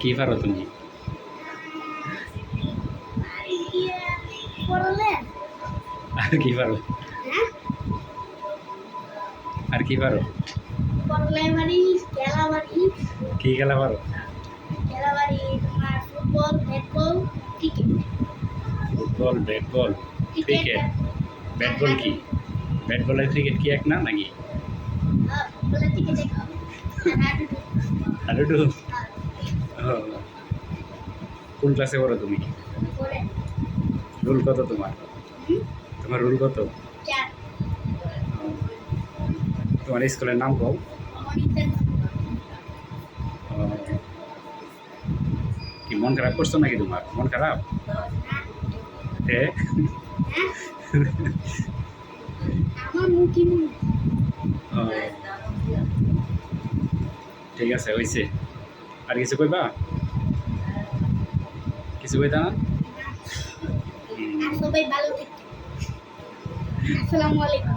কি পারো তুমি? আর কি পারো? হ্যাঁ আর কি পারো? কি খেলা পারো? Football bat ball cricket. Bat ball কি? ব্যাট বল আর ক্রিকেট কি এক না নাকি? থেকে হাডুডু। কোন ক্লাসে পড়ো তুমি? রুল কত তোমার? তোমার রুল কত। তোমার স্কুলের নাম কও? অনিতের কি মন খারাপ করছ নাকি তোমার? মন খারাপ? হ্যাঁ। ঠিক আছে হয়েছে আর কিছু কইবা কিছু কইতা না। সবাই ভালো থাকবে আসসালামু আলাইকুম